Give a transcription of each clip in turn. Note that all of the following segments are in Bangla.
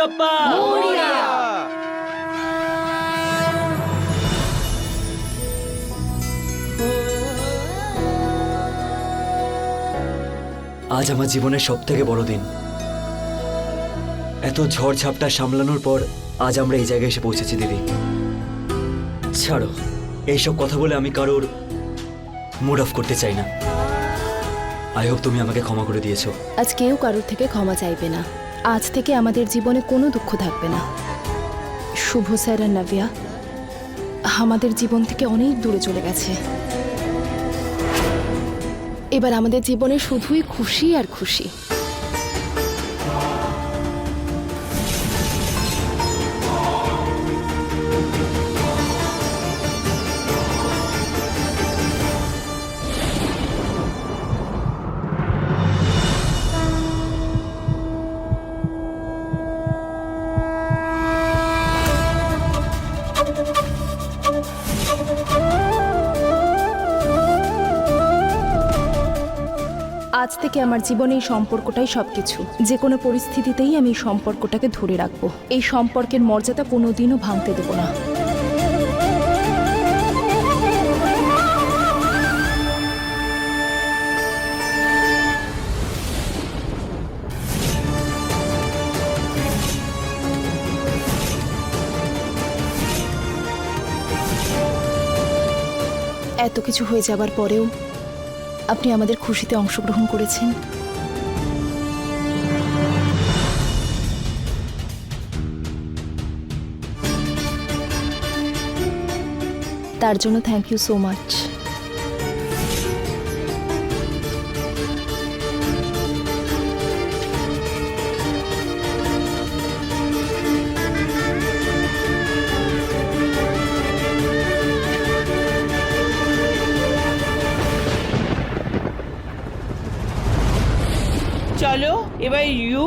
বাপ্পা আজ আমার জীবনের সব থেকে বড় দিন। এত ঝড় ঝাপটা সামলানোর পর আজ আমরা এই জায়গায় এসে পৌঁছেছি দিদি। ছাড়ো এইসব কথা বলে আমি কারোর মুড অফ করতে চাই না। আই হোপ তুমি আমাকে ক্ষমা করে দিয়েছ। আজ কেউ কারোর থেকে ক্ষমা চাইবে না। আজ থেকে আমাদের জীবনে কোনো দুঃখ থাকবে না। শুভ স্যার আর নাভিয়া, আমাদের জীবন থেকে অনেক দূরে চলে গেছে। এবার আমাদের জীবনে শুধুই খুশি আর খুশি। থেকে আমার জীবনে এই সম্পর্কটাই সবকিছু। যে কোনো পরিস্থিতিতেই আমি এই সম্পর্কটাকে ধরে রাখব। এই সম্পর্কের মর্যাদা কোনোদিনও ভাঙতে দেবো না। এত কিছু হয়ে যাবার পরেও আপনি আমাদের খুশিতে অংশগ্রহণ করেছেন। তার জন্য থ্যাংক ইউ সো মাচ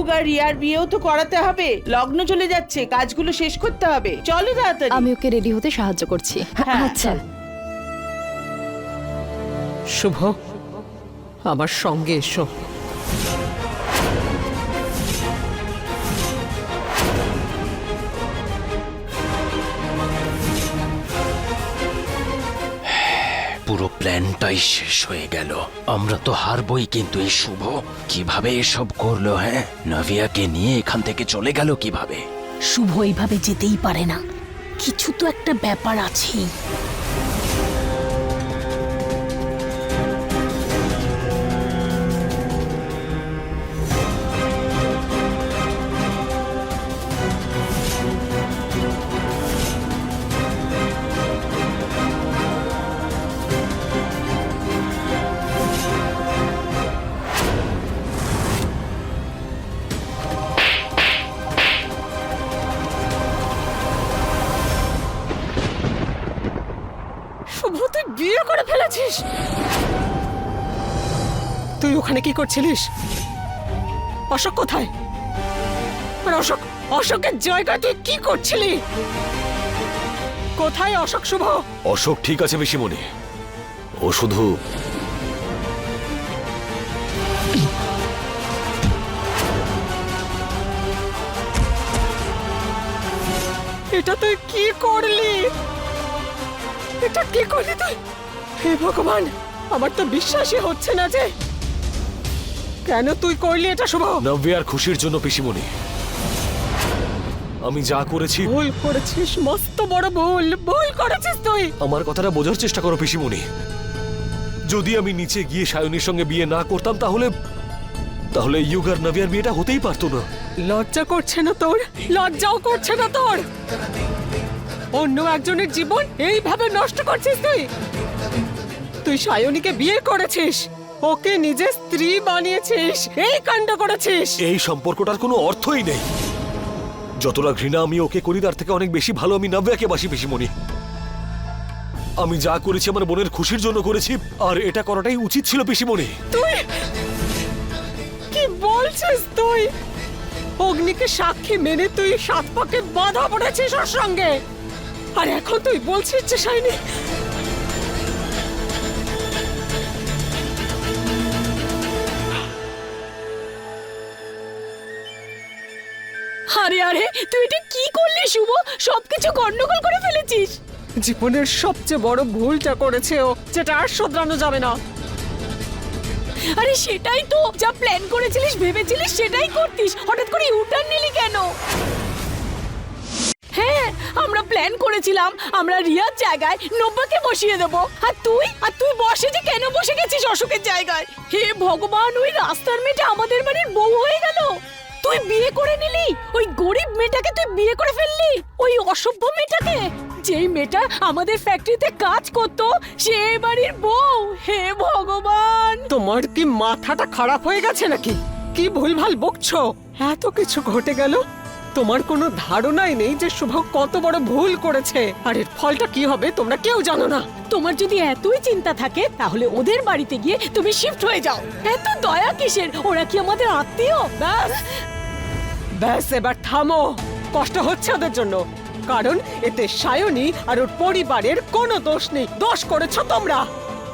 এবার আর রিয়ার বিয়েও তো করাতে হবে। লগ্ন চলে যাচ্ছে কাজগুলো শেষ করতে হবে। চলো তাড়াতাড়ি। আমি ওকে রেডি হতে সাহায্য করছি। হ্যাঁ, আচ্ছা। শুভ আমার সঙ্গে এসো। প্ল্যানটাই শেষ হয়ে গেল। আমরা তো হারবই কিন্তু এই শুভ। কীভাবে এসব করল হ্যাঁ? নাভিয়াকে নিয়ে এখান থেকে চলে গেল কীভাবে? শুভ এইভাবে যেতেই পারে না। কিছু তো একটা ব্যাপার আছেই। কি করছিলিস? অশোক কোথায়? আর অশোক অশোকের জায়গায় তুই কি করছিলি? কোথায় অশোক শুভ? অশোক ঠিক আছে পিসিমণি ও শুধু এটা তুই কি করলি? এটা কি করলি তুই? হে ভগবান আমার তো বিশ্বাসই হচ্ছে না যে কেন তুই করলি এটা শুভ? নব্যার খুশির জন্য পিসিমণি। আমি যা করেছি ভুল করেছিস মস্ত বড় ভুল। ভুল করেছিস তুই। আমার কথাটা বোঝার চেষ্টা করো পিসিমণি। যদি আমি নিচে গিয়ে সায়নীর সঙ্গে বিয়ে না করতাম তাহলে তাহলে ইউগার নভিয়ার বিয়েটা হতেই পারতো না। লজ্জা করছে না তোর? লজ্জাও করছে না তোর? অন্য একজনের জীবন এইভাবে নষ্ট করছিস তুই? তুই সায়নীকে বিয়ে করেছিস। ওকে নিজের স্ত্রী বানিয়েছিস এই কাণ্ড করেছিস। এই সম্পর্কটার কোনো অর্থই নেই। যতটা ঘৃণা আমি ওকে করি তার থেকে অনেক বেশি ভালো আমি নব্যাকে বাসি পিসিমণি। আমি যা করেছি আমার বোনের খুশির জন্য করেছি আর এটা করাটাই উচিত ছিল পিসিমণি। তুই কি বলছিস তুই? অগ্নিকে সাক্ষী মেনে তুই সাত পাকে বাধা পড়েছিস ওর সঙ্গে। আর এখন তুই বলছিস যে সাইনি আরে আরে তুই এটা কি করলি শুভ? সবকিছু গন্ডগোল করে ফেলেছিস। জীবনের সবচেয়ে বড় ভুলটা করেছে ও যেটা আর শোধরানো যাবে না। আরে সেটাই তো। যা প্ল্যান করেছিলিস ভেবেছিলিস সেটাই করতিস। হঠাৎ করে ইউটার্ন নিলি কেন? হ্যাঁ আমরা প্ল্যান করেছিলাম। আমরা রিয়ার জায়গায় নব্বাকে বসিয়ে দেব। আর তুই? আর তুই বসে যে কেন বসে গেছিস অশোকের জায়গায়? হে ভগবান ওই রাস্তার মেয়েটা আমাদের বাড়ির বউ হয়ে গেল। তুই বিয়ে করে নিলি? ওই গরিব মেয়েটাকে তুই বিয়ে করে ফেললি? ওই অসভ্য মেয়েটাকে? যেই মেয়েটা আমাদের ফ্যাক্টরিতে কাজ করতো সে এ বাড়ির বউ। হে ভগবান! তোমার কি মাথাটা খারাপ হয়ে গেছে নাকি? কি ভুলভাল বকছো? এত কিছু ঘটে গেল? তোমার কোনো ধারণাই নেই যে শুভ কত বড় ভুল করেছে। আর এর ফলটা কি হবে তোমরা কেউ জানো না। তোমার যদি এতই চিন্তা থাকে তাহলে ওদের বাড়িতে গিয়ে তুমি শিফট হয়ে যাও। এত দয়া কিসের? ওরা কি আমাদের আত্মীয়? ব্যাস! ব্যাস এবার থামো। কষ্ট হচ্ছে ওদের জন্য। কারণ এতে সায়নী আর ওর পরিবারের কোনো দোষ নেই। দোষ করেছ তোমরা।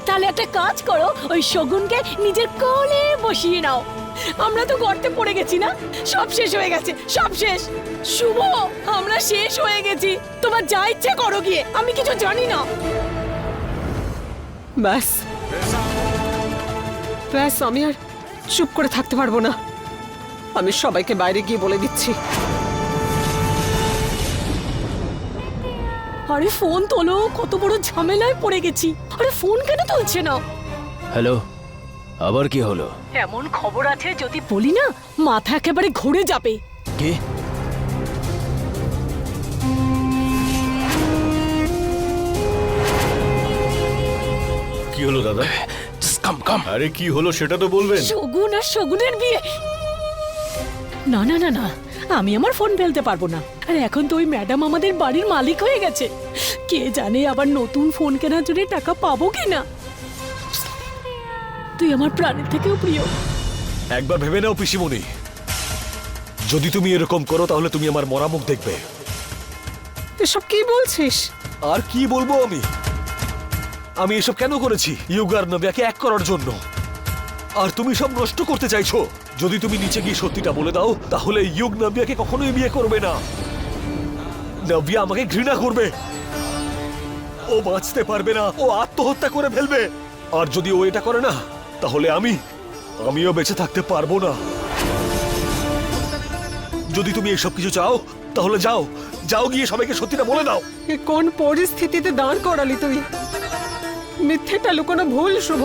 তাহলে একটা কাজ করো ওই শগুনকে নিজের কোলে বসিয়ে নাও। আমরা তো গর্তে পড়ে গেছি না? সব শেষ হয়ে গেছে সব শেষ। শুভ আমরা শেষ হয়ে গেছি। তোমার যা ইচ্ছে করো গিয়ে আমি কিছু জানি না। ব্যাস। ব্যাস আমি আর চুপ করে থাকতে পারব না। আমি সবাইকে বাইরে গিয়ে বলে দিচ্ছি। আরে ফোন তোলো কত বড় ঝামেলায় পড়ে গেছি। আরে ফোন কেন তুলছে না? হ্যালো আবার কি হলো? এমন খবর আছে যদি বলি না মাথা একেবারে ঘুরে যাবে। কি? কি হলো দাদা? কাম কাম আরে কি হলো সেটা তো বলবেন। শগুন আর শগুনের বিয়ে। না না না না। আমি আমার ফোন ফেলতে পারব না। আর এখন তো ওই ম্যাডাম আমাদের বাড়ির মালিক হয়ে গেছে। কে জানে আবার নতুন ফোন কেনার জন্য টাকা পাবো কি না তুই আমার প্রাণের থেকেও প্রিয়। একবার ভেবে নাও পিসিমণি। যদি তুমি এরকম করো তাহলে তুমি আমার মরা মুখ দেখবে। এসব কি বলছিস? আর কি বলব আমি? আমি এসব কেন করেছি? ইউগার নবিয়াকে এক করার জন্য। আর তুমি সব নষ্ট করতে চাইছো। যদি তুমি নিচে গিয়ে সত্যিটা বলে দাও, তাহলে ইউগ নবিয়াকে কখনোই বিয়ে করবে না। নবিয়া আমাকে ঘৃণা করবে। ও বাঁচতে পারবে না, ও আত্মহত্যা করে ফেলবে। আর যদি ও এটা করে না, তাহলে আমি, আমিও বেঁচে থাকতে পারব না। যদি তুমি এসব কিছু চাও, তাহলে যাও যাও গিয়ে সবাইকে সত্যিটা বলে দাও। কোন পরিস্থিতিতে দাঁড় করালি তুই? মিথ্যেটা লুকোনো ভুল, শুভ।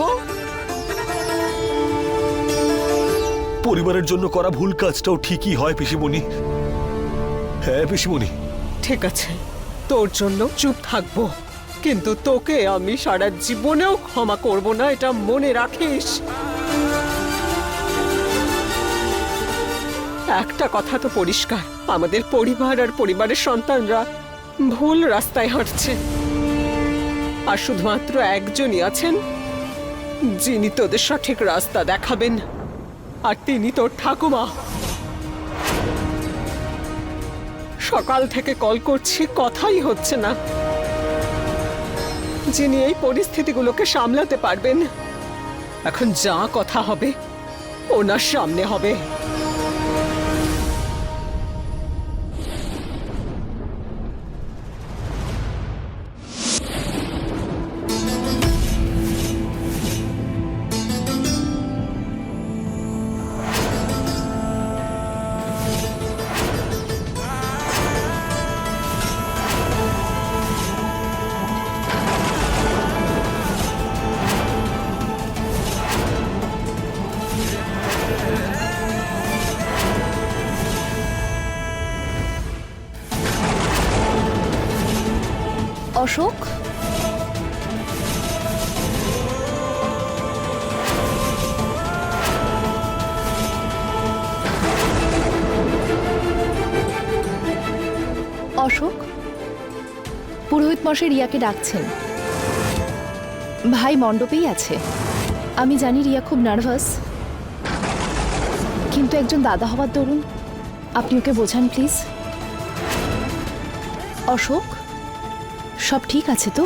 পরিবারের জন্য করা ভুল কাজটাও ঠিকই হয়, পিসিমণি। হ্যাঁ পিসিমণি। ঠিক আছে, তোর জন্য চুপ থাকব। কিন্তু তোকে আমি সারা জীবনেও ক্ষমা করব না, এটা মনে রাখিস। একটা কথা তো পরিষ্কার, আমাদের পরিবার আর পরিবারের সন্তানরা ভুল রাস্তায় হাঁটছে। আর শুধুমাত্র একজনই আছেন, যিনি তোদের সঠিক রাস্তা দেখাবেন। আর তিনি তোর ঠাকুমা। সকাল থেকে কল করছি, কথাই হচ্ছে না। যিনি এই পরিস্থিতিগুলোকে সামলাতে পারবেন, এখন যা কথা হবে, ওনার সামনে হবে। অশোক অশোক, পুরোহিত মশাই রিয়াকে ডাকছেন। ভাই মণ্ডপেই আছে। আমি জানি রিয়া খুব নার্ভাস। কিন্তু একজন দাদা হওয়ার দরুন আপনি ওকে বোঝান, প্লিজ। অশোক সব ঠিক আছে তো?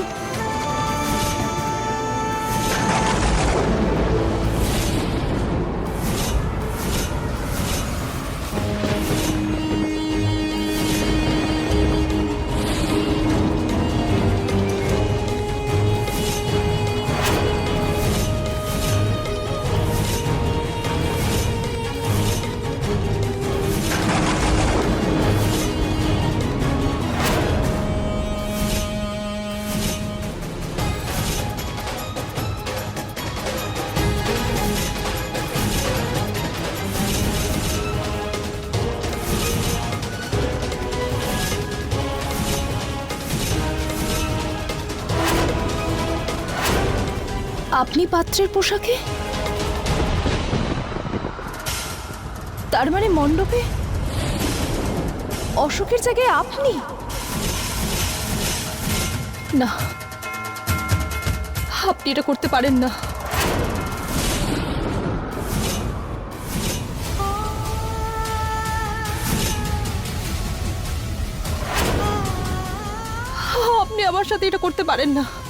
আপনি পাত্রের পোশাকে? তার মানে মণ্ডপে? অশোকের জায়গায় আপনি? না। আপনি এটা করতে পারেন না। আপনি আমার সাথে এটা করতে পারেন না।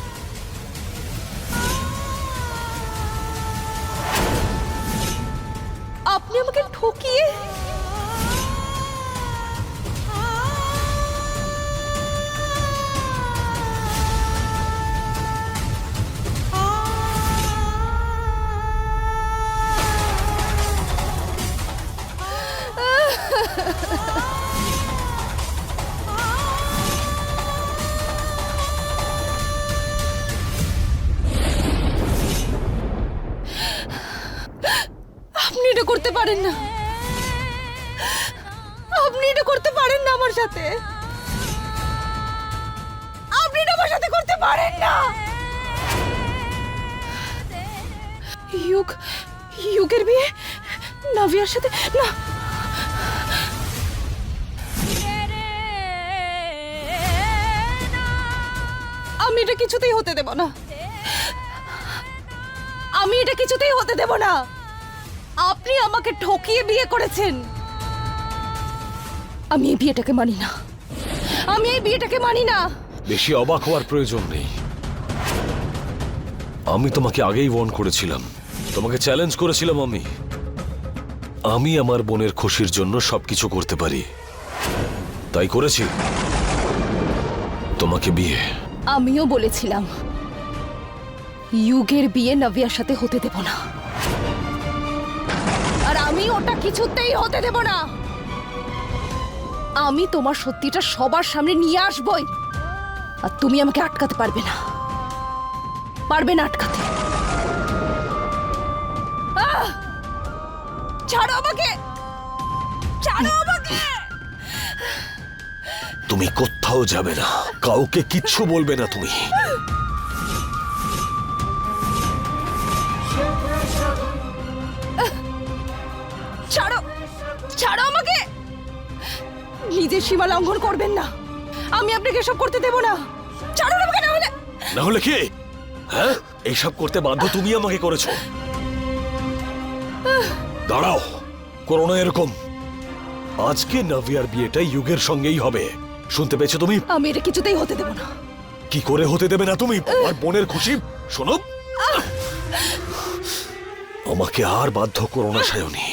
নাভিয়ার না। আমি এটা কিছুতেই হতে দেব না। আমি এটা কিছুতেই হতে দেব না। আপনি আমাকে ঠকিয়ে বিয়ে করেছেন। আমি এই বিয়েটাকে মানি না। আমি এই বিয়েটাকে মানি না। বেশি অবাক হওয়ার প্রয়োজন নেই। আমি তোমাকে আগেই ওয়ার্ন করেছিলাম। তোমাকে চ্যালেঞ্জ করেছিলাম আমি। আমি আমার বোনের খুশির জন্য সবকিছু করতে পারি। তাই করেছি। তোমাকে বিয়ে। আমিও বলেছিলাম, ইউগের বিয়ে নভিয়ার সাথে হতে দেব না। আর আমি ওটা কিছুতেই হতে দেব না। আমি তোমার সত্যিটা সবার সামনে নিয়ে আসবই। আর তুমি আমাকে আটকাতে পারবে না। পারবে না আটকাতে। ছাড়ো আমাকে। ছাড়ো আমাকে। তুমি কোথাও যাবে না। কাউকে কিচ্ছু বলবে না তুমি। ছাড়ো। ছাড়ো আমাকে। নিজের সীমা লঙ্ঘন করবেন না। আমি আপনাকে এসব করতে দেব না। ছাড়ুন আমাকে না হলে। না হলে কি? হ্যাঁ? এইসব করতে বাধ্য তুমি আমাকে করেছ। দাঁড়াও করো না এরকম। আজকে নাভিয়ার বিয়েটা যুগের সঙ্গেই হবে। শুনতে পেয়েছ তুমি? আমি এটা কিছুতেই হতে দেব না। কি করে হতে দেবে না তুমি? আমার বোনের খুশি? শোনো। আমাকে আর বাধ্য করো না সায়নী।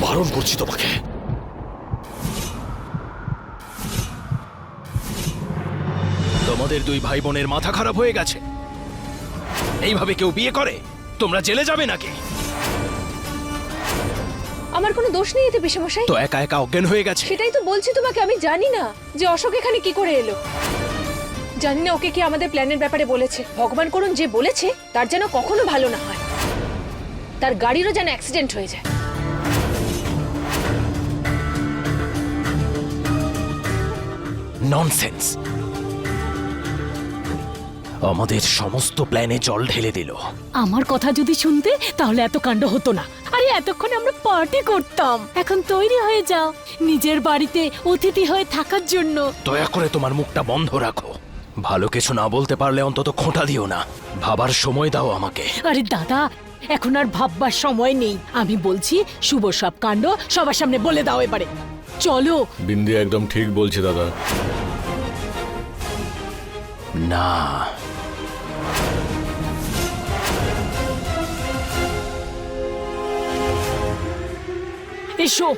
বারণ করছি তোমাকে। তোমাদের দুই ভাই বোনের মাথা খারাপ হয়ে গেছে। এইভাবে কেউ বিয়ে করে? তোমরা জেলে যাবে নাকি? আমার কোনো দোষ নেই এতে পেশামশাই। তো একা একা অজ্ঞান হয়ে গেছে? সেটাই তো বলছি তোমাকে আমি জানি না যে অশোক এখানে কি করে এলো। জানি না ওকে কি আমাদের প্ল্যানের ব্যাপারে বলেছে। ভগবান করুন যে বলেছে তার যেন কখনো ভালো না হয়। তার গাড়িরও যেন অ্যাক্সিডেন্ট হয়ে যায়। ননসেন্স আমাদের সমস্ত প্ল্যানে জল ঢেলে দিল। আমার কথা যদি শুনতে তাহলে এত কাণ্ড হতো না। আরে এতক্ষণ আমরা পার্টি করতাম। এখন তৈরি হয়ে যাও। নিজের বাড়িতে অতিথি হয়ে থাকার জন্য। দয়া করে তোমার মুখটা বন্ধ রাখো। ভালো কিছু না বলতে পারলে অন্তত খোঁটা দিও না। ভাবার সময় দাও আমাকে। আরে দাদা এখন আর ভাববার সময় নেই। আমি বলছি শুভ সব কাণ্ড সবার সামনে বলে দাও এবারে। চলো। বিন্দি একদম ঠিক বলছে দাদা। না এসো।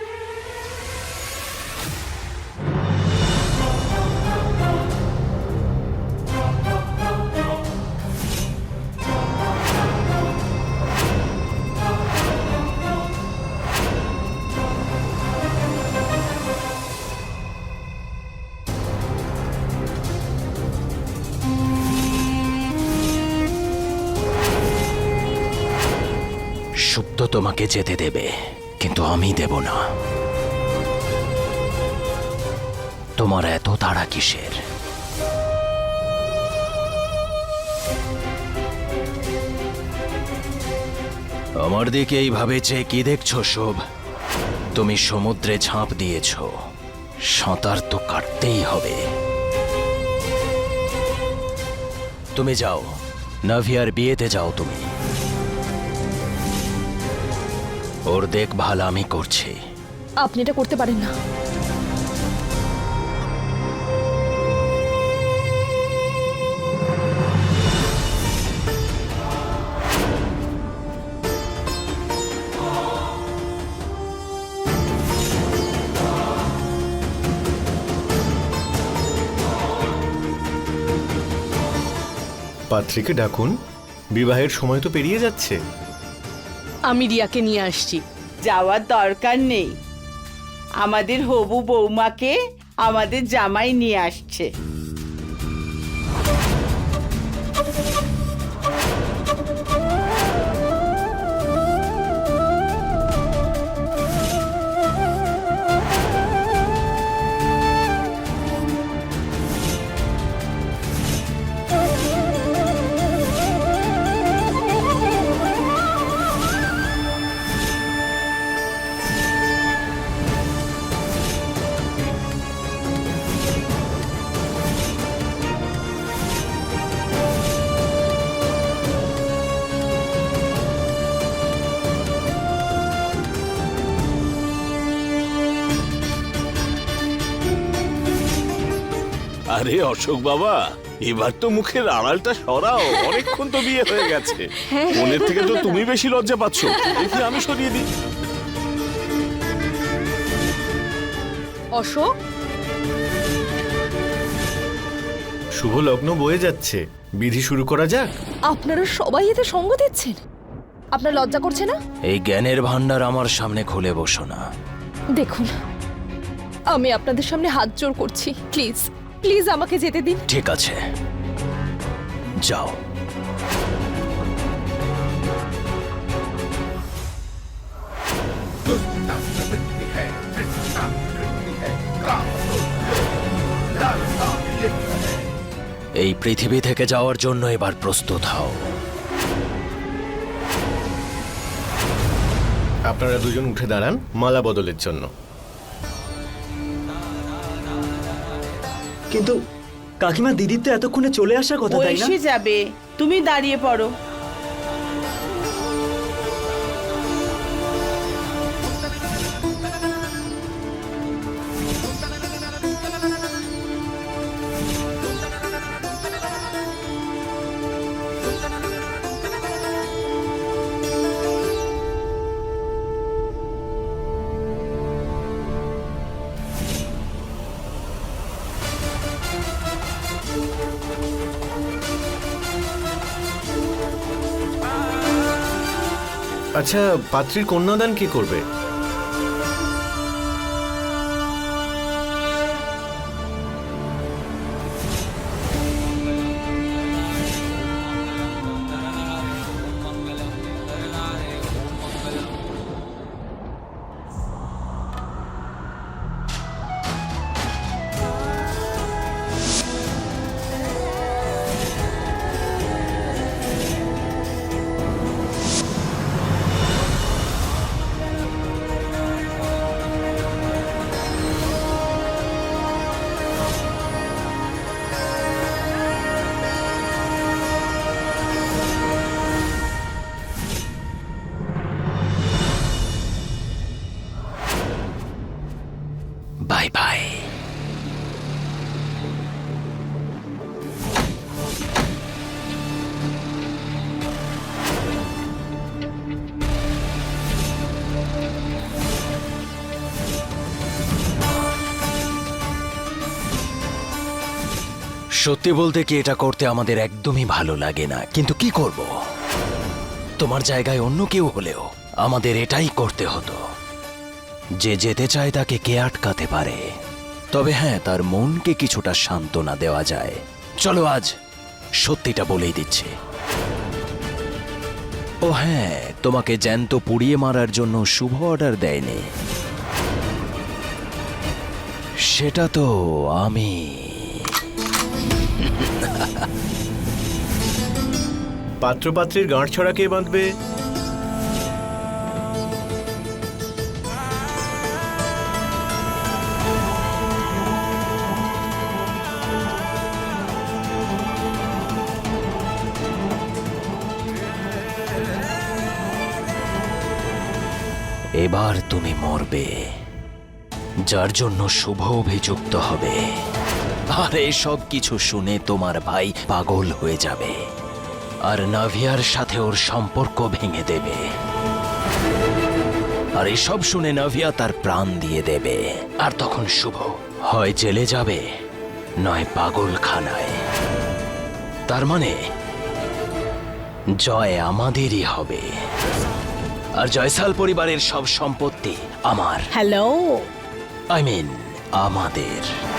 সুপ্ত তোমাকে যেতে দেবে। কিন্তু আমি দেব না। তোমার এত তাড়া কিসের? আমার দিকে এইভাবে চেয়ে কি দেখছ, শুভ? তুমি সমুদ্রে ঝাঁপ দিয়েছ। সাঁতার তো কাটতেই হবে। তুমি যাও। নাভিয়ার বিয়েতে যাও তুমি। ওর দেখভাল আমি করছি। আপনি এটা করতে পারেন না। পাত্রীকে ডাকুন বিবাহের সময় তো পেরিয়ে যাচ্ছে। আমি রিয়াকে নিয়ে আসছি। যাওয়ার দরকার নেই। আমাদের হবু বৌমাকে আমাদের জামাই নিয়ে আসছে। আরে অশোক বাবা এবার তো মুখের আড়ালটা সরাও অনেকক্ষণ তো বিয়ে হয়ে গেছে। মনের থেকে তো তুমি বেশি লজ্জা পাচ্ছ দেখি আমি সরিয়ে দিই। অশোক? শুভ লগ্ন বয়ে যাচ্ছে। বিধি শুরু করা যাক। আপনারা সবাই এতে সঙ্গ দিচ্ছেন? আপনার লজ্জা করছে না? এই জ্ঞানের ভান্ডার আমার সামনে খুলে বসো না। দেখুন আমি আপনাদের সামনে হাত জোর করছি প্লিজ। প্লিজ আমাকে যেতে দিন। ঠিক আছে। যাও। এই পৃথিবী থেকে যাওয়ার জন্য এবার প্রস্তুত হও। আপনারা দুজন উঠে দাঁড়ান মালা বদলের জন্য। কিন্তু কাকিমা দিদির তো এতক্ষণে চলে আসার কথা তাই না? যাবে। তুমি দাঁড়িয়ে পড়ো। আচ্ছা পাত্রীর কন্যাদান কে করবে? সত্যি বলতে কি এটা করতে আমাদের একদমই ভালো লাগে না। কিন্তু কি করব? তোমার জায়গায় অন্য কেউ হলেও আমাদের এটাই করতে হতো। যে যেতে চায় তাকে কে আটকাতে পারে? তবে হ্যাঁ তার মনকে কিছুটা সান্ত্বনা দেওয়া যায়। চলো আজ সত্যিটা বলেই দিচ্ছি। ও হ্যাঁ তোমাকে জ্যান্ত পুড়িয়ে মারার জন্য শুভ অর্ডার দেয়নি। সেটা তো আমি পাত্রপাত্রীর গাঁট ছড়া কে বাঁধবে? এবার তুমি মরবে যার জন্য শুভ অভিযুক্ত হবে। আর এসব কিছু শুনে তোমার ভাই পাগল হয়ে যাবে। আর নাভিয়ার সাথে ওর সম্পর্ক ভেঙে দেবে। আর এসব শুনে নাভিয়া তার প্রাণ দিয়ে দেবে। আর তখন শুভ হয় জেলে যাবে নয় পাগলখানায়। তার মানে জয় আমাদেরই হবে। আর জয়সাল পরিবারের সব সম্পত্তি আমার। হ্যালো আই মিন আমাদের।